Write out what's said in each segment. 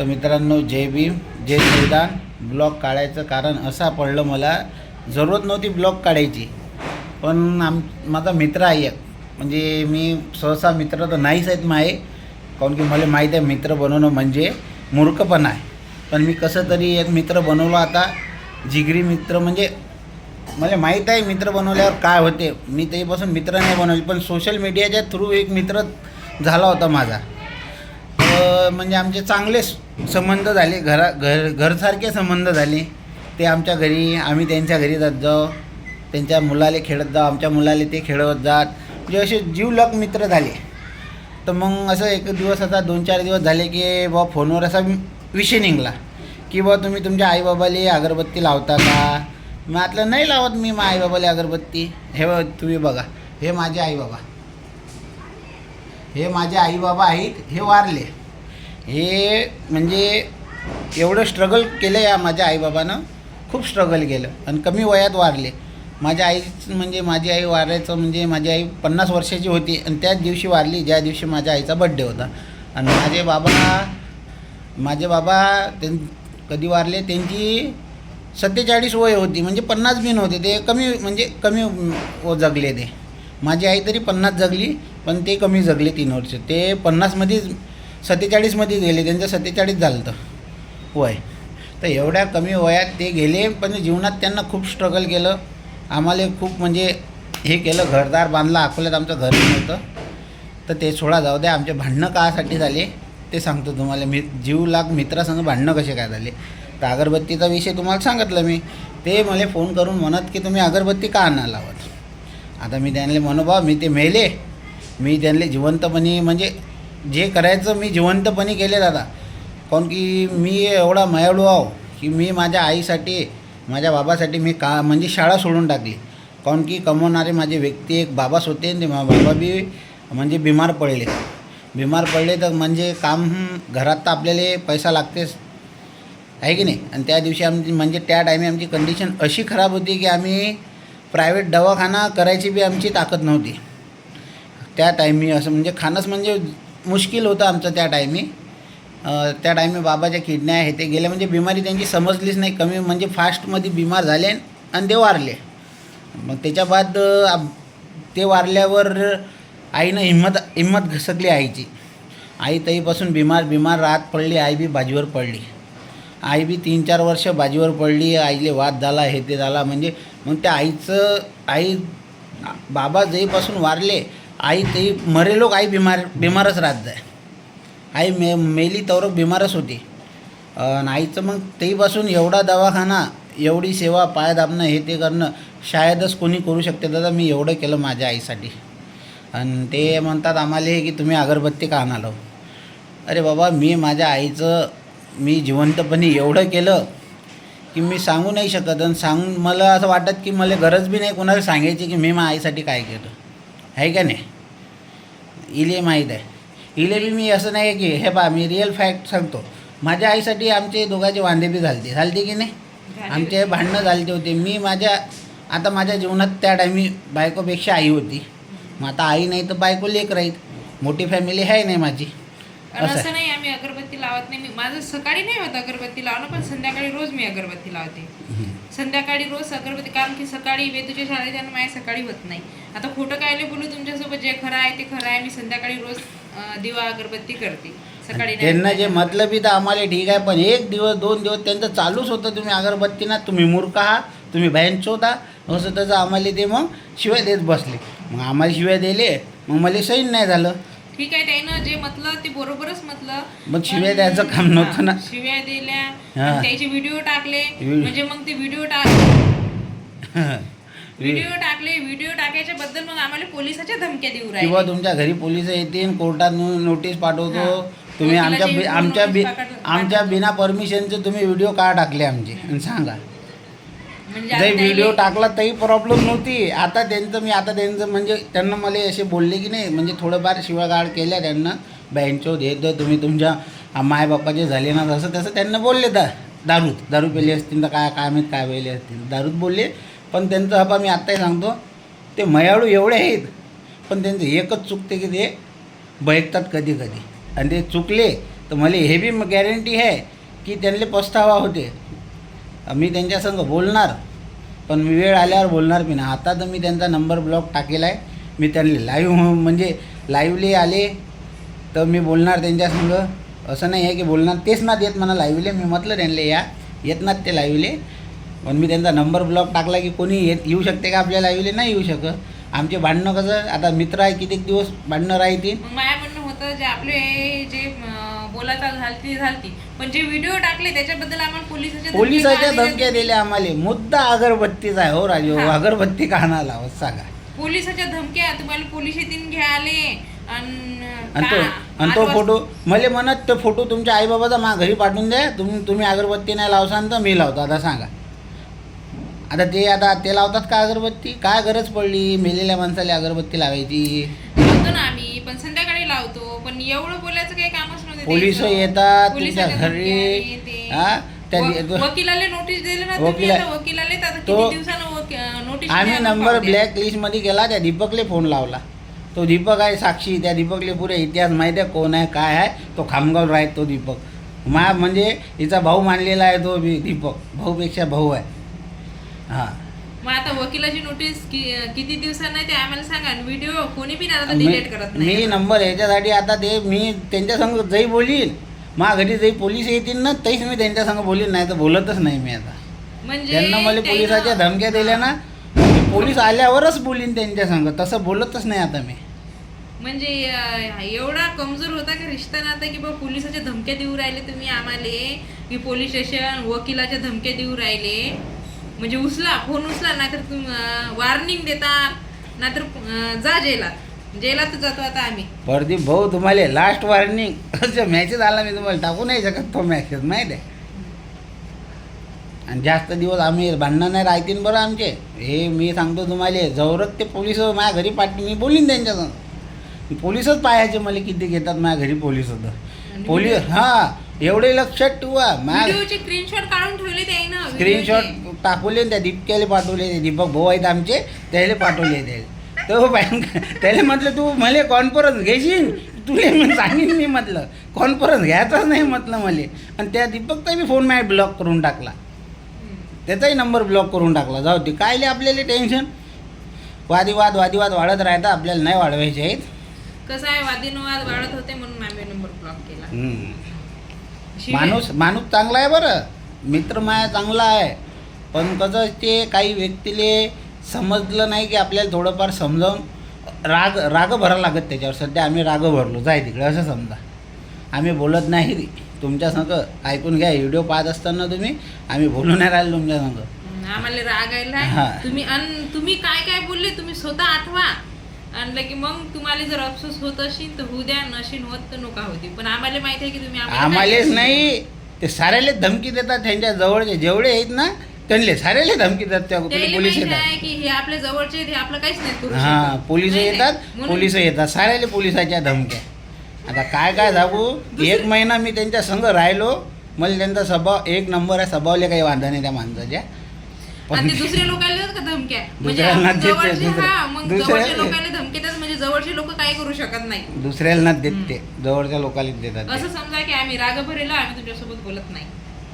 तर मित्रांनो जय भीम जय मैदान ब्लॉग काढायचं कारण असा पडलं मला जरूरत नव्हती ब्लॉग काढायची. पण आम माझा मित्र आहे एक. म्हणजे मी सहसा मित्र तर नाहीच आहेत माहे काऊन की मला माहीत आहे मित्र बनवणं म्हणजे मूर्खपणा आहे. पण मी कसं तरी एक मित्र बनवला आता. जिगरी मित्र म्हणजे मला माहीत आहे मित्र बनवल्यावर काय होते. मी तेपासून मित्र नाही बनवले पण सोशल मीडियाच्या थ्रू एक मित्र झाला होता माझा. म्हणजे आमचे चांगले संबंध झाले घरा घर घरसारखे संबंध झाले. ते आमच्या घरी आम्ही त्यांच्या घरी जात जाऊ. त्यांच्या मुलाले खेळत जाऊ आमच्या मुलाले ते खेळवत जात. म्हणजे असे जीवलग मित्र झाले. तर मग असं एक दिवस आता दोन चार दिवस झाले की बा फोनवर असा विषय निघाला की बा तुम्ही तुमच्या आईबाबाला अगरबत्ती लावता का? म्हटलं नाही लावत मी मा आईबाबाले अगरबत्ती. हे बघ तुम्ही बघा. हे माझे आईबाबा. हे माझे आईबाबा आहेत हे वारले. हे म्हणजे एवढं स्ट्रगल केलं या माझ्या आईबाबानं. खूप स्ट्रगल केलं. आणि कमी वयात वारले. माझ्या आई म्हणजे माझी आई वारायचं म्हणजे माझी आई पन्नास वर्षाची होती. आणि त्याच दिवशी वारली. ज्या दिवशी माझ्या आईचा बड्डे होता. आणि माझे बाबा माझे बाबा त्यां कधी वारले? त्यांची सत्तेचाळीस वय होती. म्हणजे पन्नास बिन होते. ते कमी म्हणजे कमी व जगले ते. माझी आई तरी पन्नास जगली पण ते कमी जगले तीन वर्ष. ते पन्नासमध्येच सत्तेचाळीसमध्ये गेले त्यांचं सत्तेचाळीस झालं होतं वय. तर एवढ्या कमी वयात ते गेले पण जीवनात त्यांना खूप स्ट्रगल केलं. आम्हाला खूप म्हणजे हे केलं घरदार बांधलं अकोल्यात आमचं घर नव्हतं तर ते सोडा जाऊ द्या आमचे भांडणं कासाठी झाले. ते सांगतो तुम्हाला मी जीव लाग मित्रासंग भांडणं कसे काय झाले? तर अगरबत्तीचा विषय तुम्हाला सांगितलं मी. ते मला फोन करून म्हणत की तुम्ही अगरबत्ती का आणा लावत? आता मी त्यांना म्हणू बा मी ते मेले. मी त्यांना जिवंतपणी म्हणजे जे करायचं मी जिवंतपणे केले दादा. काऊन की मी एवढा मयाळू आहो की मी माझ्या आईसाठी माझ्या बाबासाठी मी का म्हणजे शाळा सोडून टाकली. काऊन की कमवणारे माझे व्यक्ती एक बाबाच होते आणि ते मा बाबा बी म्हणजे बिमार पडले. बिमार पडले तर म्हणजे काम घरात तर आपल्याला पैसा लागतेच. आहे की नाही? आणि त्या दिवशी आमची म्हणजे त्या टायमी आमची कंडिशन अशी खराब होती की आम्ही प्रायव्हेट दवाखाना करायची बी आमची ताकद नव्हती. त्या टायमी असं म्हणजे खाणंच म्हणजे मुश्किल होतं आमचं त्या टायमी त्या टायमी बाबाच्या किडण्या हे ते गेल्या म्हणजे बिमारी त्यांची समजलीच नाही. कमी म्हणजे फास्टमध्ये बिमार झाले आणि ते वारले. मग त्याच्या बाद ते वारल्यावर आईनं हिंमत हिंमत घसकली आईची. आई तईपासून बिमार बिमार राहत पडली. आई बी बाजीवर पडली. आई बी तीन चार वर्ष बाजीवर पडली. आईले वाद झाला हे ते झाला. म्हणजे मग त्या आईचं आई बाबा जईपासून वारले. आई ते मरे लोक आई बिमार बिमारच राहत जाय आई मे मेली तर बिमारच होती. आणि आईचं मग तेपासून एवढा दवाखाना एवढी सेवा पाय दाबणं हे ते करणं शायदच कोणी करू शकते. दादा मी एवढं केलं माझ्या आईसाठी. आणि ते म्हणतात आम्हाला की तुम्ही अगरबत्ती का आणालो? अरे बाबा मी माझ्या आईचं मी जिवंतपणे एवढं केलं की मी सांगू नाही शकत. आणि सांगून मला असं वाटत की मला गरज बी नाही कोणाला सांगायची की मी माझ्या आईसाठी काय केलं. आहे का नाही? इले माहीत आहे. इले बी मी असं नाही की हे बा मी रिअल फॅक्ट सांगतो. माझ्या आईसाठी आमचे दोघांचे वांदे बी झालते. झालते की नाही? आमचे भांडणं झालते होते. मी माझ्या आता माझ्या जीवनात त्या टायमी बायकोपेक्षा आई होती. मग आता आई नाही तर बायको लेक राहील मोठी फॅमिली आहे नाही माझी. असं नाही आम्ही अगरबत्ती लावत नाही. मी माझं सकाळी नाही होत अगरबत्ती लावणं पण संध्याकाळी रोज मी अगरबत्ती लावते. संध्याकाळी रोज अगरबत्ती कारण की सकाळी वेदूच्या शाळेत आणि माझ्या सकाळी होत नाही. आता खोटं कायले बोलू तुमच्यासोबत? जे खरं आहे ते खरं आहे. मी संध्याकाळी रोज अं, दिवा अगरबत्ती करते. सकाळी नाही त्यांना जे. मतलबी तर आम्हाला ठीक आहे पण एक दिवस दोन दिवस त्यांचं चालूच होतं. तुम्ही अगरबत्ती ना तुम्ही मूर्ख आहात तुम्ही बँच होता असं त्याचं आम्हाला ते मग शिवाय देत बसले. मग आम्हाला शिवाय दिले मग मला सैन नाही झालं. ठीक आहे त्यानं जे म्हटलं ते बरोबरच म्हटलं मग शिव्या पण- द्यायचं काम नव्हतं ना. हा, शिव्या दिल्या हा. आणि त्याचे व्हिडिओ टाकले व्हिडिओ. म्हणजे मग ते व्हिडिओ टाक व्हिडिओ टाकले व्हिडिओ टाकायच्या बद्दल मग आम्हाला पोलिसाच्या धमक्या देऊ किंवा राहिले तुमच्या घरी पोलीस येतील कोर्टात नो- नोटीस पाठवतो हा. तुम्ही वकिलाची आमच्या बि- आमच्या बि नोटीस पाठव- आमच्या बिना परमिशनचे तुम्ही व्हिडिओ का टाकले आमचे आणि सांगा म्हणजे आता जरी व्हिडिओ टाकला तरी प्रॉब्लेम नव्हती. आता त्यांचं मी आता त्यांचं म्हणजे त्यांना मला असे बोलले की नाही म्हणजे थोडंफार शिवागाळ केल्या त्यांना. बँचो देत तुम्ही तुमच्या मायबापाचे झाले ना तसं तसं त्यांना बोलले दा दारूत. दारू पेली असतील तर काय काय माहीत काय पेले असतील? दारूत बोलले. पण त्यांचं हपा मी आत्ताही सांगतो ते मयाळू एवढे आहेत. पण त्यांचं एकच चुकते की ते बैकतात कधी कधी. आणि ते चुकले तर मला हे बी गॅरंटी आहे की त्यांना पस्तावा होते. मी त्यांच्या संग बोलणार पण मी वेळ आल्यावर बोलणार मी ना. आता तर मी त्यांचा नंबर ब्लॉक टाकेला आहे. मी त्यांना लाईव्ह म्हणजे लाईवले आले तर मी बोलणार त्यांच्या संग. असं नाही आहे की बोलणार तेच ना देत मला लाईव्हले. मी म्हटलं त्यांना या येत नात ते लाईव्हले. पण मी त्यांचा नंबर ब्लॉक टाकला की कोणी येत येऊ शकते का आपल्या लाईव्हले? नाही येऊ शकत. आमचे भांडणं कसं आता मित्र आहे कितीक दिवस भांडणं राहतील? माझ्या म्हणणं होतं जे आपले जे अं, बोलाचा झालती झालती. पण जे व्हिडिओ टाकले त्याच्याबद्दल आम्हाला पोलिसाच्या पोलिसाच्या धमकी धमक्या दिल्या आम्हाला. मुद्दा अगरबत्तीचा आहे हो राजू. हा. अगरबत्ती का आणाला हो सांगा. पोलिसाच्या धमक्या तुम्हाला पोलीस येतील घ्या आले. आणि आणि तो आणि फोटो मला म्हणत तो फोटो तुमच्या आईबाबाचा मा घरी पाठवून द्या. तुम्ही तुम्ही अगरबत्ती नाही लावसान तर मी लावतो. आता सांगा. आता ते आता ते लावतात का अगरबत्ती? काय गरज पडली? मेलेल्या माणसाला अगरबत्ती लावायची? लावतो ना आम्ही. पण संध्याकाळी लावतो. पण एवढं बोलायचं काही कामच नव्हतं पोलीस. येतात तुमच्या घरी. हा त्या व- वकिलाले नोटीस दिले ना तुम्ही वकिला- आता वकिलाले तर आता तो- नोटीस आम्ही नंबर. ब्लॅक लिस्टमध्ये गेला त्या दीपकले फोन लावला तो दीपक आहे साक्षी त्या दीपकले पुरे इतिहास माहिती आहे कोण आहे काय आहे तो खामगाव राहत तो दीपक मा म्हणजे हिचा भाऊ मानलेला आहे तो दीपक भाऊपेक्षा भाऊ आहे हां मग आता वकिलाची नोटीस कि- किती दिवसांना आहे ते आम्हाला सांगा व्हिडिओ कोणी पण आता मी डिलीट करत मी नाही नंबर ह्याच्यासाठी आता ते मी त्यांच्या संग जरी बोलील मा घरी जरी पोलीस येतील ना तरीच मी त्यांच्या संग बोलील नाही तर बोलतच नाही मी आता. म्हणजे त्यांना मला पोलिसाच्या धमक्या दिल्या ना मी पोलीस आल्यावरच बोलीन त्यांच्या संग तसं बोलतच नाही आता मी. म्हणजे एवढा कमजोर होता का रिश्ता नाता की बा पोलिसाच्या धमक्या देऊ राहिले तुम्ही आम्हाला? की पोलीस स्टेशन वकिलाच्या धमक्या देऊ राहिले? म्हणजे उचला फोन उचला नाहीतर तुम वॉर्निंग देतात नाहीतर जा जेलात. जेलात जातो आता आम्ही. प्रदीप भाऊ तुम्हाला लास्ट वॉर्निंग मॅसेज आला मी तुम्हाला टाकू नाही शकत तो मॅसेज माहीत आहे? आणि जास्त दिवस आम्ही भांडणं नाही राहतील बरं आमचे. हे मी सांगतो तुम्हाला जवळच ते पोलीस माझ्या घरी पाठी मी बोलीन त्यांच्यासंग पोलीसच पाहायचे मला किती घेतात माझ्या घरी पोलीस होतं. पोलीस हां एवढे लक्षात ठेवा. माझ्या स्क्रीनशॉट काढून ठेवले स्क्रीनशॉट टाकवले त्या दीपक्याला पाठवले ते दीपक भाऊ आहेत आमचे त्याला पाठवले ते. तो बँक त्याला म्हटलं तू मला कॉन्फरन्स घेशील? तुला मी सांगेन मी म्हटलं. कॉन्फरन्स घ्यायचाच नाही म्हटलं मला. आणि त्या दीपकचा बी फोन माझ्या ब्लॉक करून टाकला. त्याचाही नंबर ब्लॉक करून टाकला. जाऊ दे कायले आपल्याला टेन्शन वादिवाद वादिवाद वाढत राहतात आपल्याला नाही वाढवायचे आहेत. कसं आहे वादिनवाद वाढत होते म्हणून नंबर ब्लॉक केला. माणूस माणूस चांगला आहे बरं. मित्र माया चांगला आहे. पण कसं ते काही व्यक्तीले समजलं नाही की आपल्याला थोडंफार समजावून राग राग भरावं लागत त्याच्यावर. सध्या आम्ही राग भरलो. जाय तिकडे असं समजा. आम्ही बोलत नाही तुमच्या संग ऐकून घ्या. व्हिडिओ पाहत असताना तुम्ही आम्ही बोलू नाही राहिलो तुमच्या संग. हम्म, आम्हाला राग. आयला तुम्ही अन तुम्ही काय काय बोलले तुम्ही स्वतः आठवा. आणलं की मग तुम्हाला जर अफसोस होत असेल तर होऊ द्या. नशीन होत तर नका होती पण आम्हाला माहिती आहे की तुम्ही आम्हाला आम्हालेच नाही. ते साऱ्याले धमकी देतात त्यांच्या जवळचे. जेवढे आहेत ना त्यांना साऱ्याले धमकी देतात त्या त्याला पोलीस माहिती येतात. आहे की हे आपल्या जवळचे आहेत, हे आपलं काहीच नाही करू हा शकत. पोलीस नाही, येतात नाही. म्हणून- पोलीस येतात. साऱ्याले पोलिसाच्या धमक्या. आता काय काय सांगू एक महिना मी त्यांच्या संग राहिलो. मला त्यांचा स्वभाव एक नंबर आहे स्वभावले काही वांधा नाही त्या माणसाच्या. आणि पण ते दुसऱ्या लोकांना देतात का धमक्या? म्हणजे दुसऱ्यांना आपण देते, जवळचे दुसऱ्या- हा मग दुसऱ्या- जवळच्या लोकांना धमकी देतात म्हणजे जवळचे लोक काही करू शकत नाही. दुसऱ्याला देत ते. जवळच्या लोकांना देतात ते. असं समजा की आम्ही राग भरेला आम्ही तुमच्यासोबत बोलत नाही.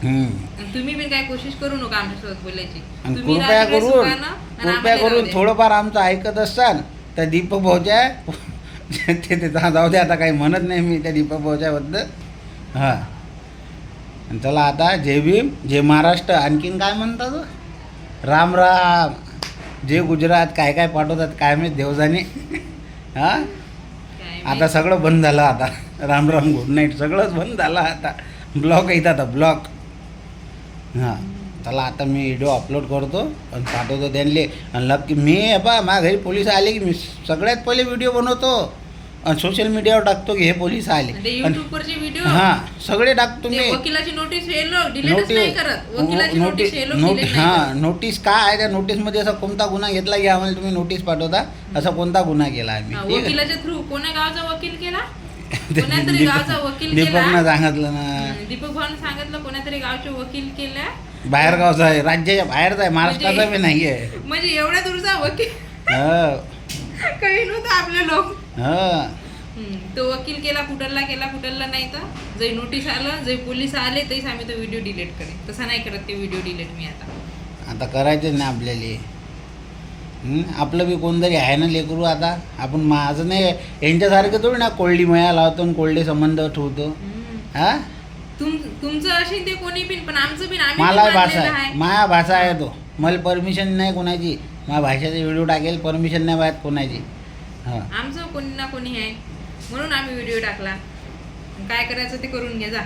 आणि तुम्ही पण काय कोशिश करू नका आमच्यासोबत बोलायची. आणि तुम्ही कृपया करून आणि कृपया आम्हाला करून द्या. थोडंफार आमचं ऐकत असताल तर दीपक भाऊच्या ते ते जाऊ दे आता काही म्हणत नाही मी त्या दीपक भाऊच्याबद्दल हां. आणि चला आता जय भीम जय महाराष्ट्र. आणखीन काय म्हणतात हो? राम राम. जय गुजरात. काय काय पाठवतात काय माहीत देवजाने? हां? काय आता. सगळं बंद झालं आता. Ram Ram good night. सगळंच बंद झालं आता. ब्लॉक येत आता ब्लॉक. हां. चला आता मी व्हिडिओ अपलोड करतो आणि पाठवतो त्यांना आणि लग की मी बा माझ्या घरी पोलीस आले की मी सगळ्यात पहिले व्हिडिओ बनवतो. आणि सोशल मीडियावर टाकतो की हे पोलीस आले. युट्यूबवरचे व्हिडिओ हां सगळे टाकतो मी. वकिलाची नोटीस नोटीस हां. नोटीस काय आहे त्या नोटीसमध्ये असा कोणता गुन्हा घेतला की आम्हाला तुम्ही नोटीस पाठवता? असा कोणता गुन्हा केला आम्ही? हा, वकिलाच्या थ्रू कोण्या गावचा वकील केला? दीपक- गावचा वकील दीपकनं केला. सांगितलं ना. दीपक भाऊन सांगितलं कोण्यातरी गावचे वकील केल्या बाहेरगावचा आहे राज्याच्या बाहेरचा आहे महाराष्ट्राचा म्हणजे- बी नाही आहे म्हणजे एवढ्या दूरचा वकील. हो. काही नव्हतं आपले लोक हो. हम्म. तो वकील केला कुठलला केला कुठलला नाही तर जे नोटीस आलं जे पोलीस आले तेच आम्ही तो व्हिडिओ डिलीट करेन. तसा नाही करत ते व्हिडिओ डिलीट मी आता. आता करायचंच नाही आपल्याला? आपलं बी कोणतरी आहे ना लेकरू आता? आपण माझं नाही यांच्यासारखं थोडी ना कोल्डी मया लावतो आणि कोल्डे संबंध ठेवतो. हा? तुम तुमचं असेल ते कोणी पण आमचं आम्ही मला भाषा आहे. माया भाषा आहे तो. मला परमिशन नाही कोणाची. माझ्या भाषेचा व्हिडिओ टाकेल परमिशन नाही पाहत कोणाची. हां. आमचं कोणी ना कोणी आहे. म्हणून आम्ही व्हिडिओ टाकला. काय करायचं ते करून घ्या जा.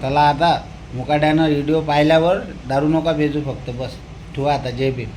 त्याला आता मुकाट्यानं व्हिडिओ पाहिल्यावर दारू नका भेजू फक्त बस. ठेवा आता जय भीम.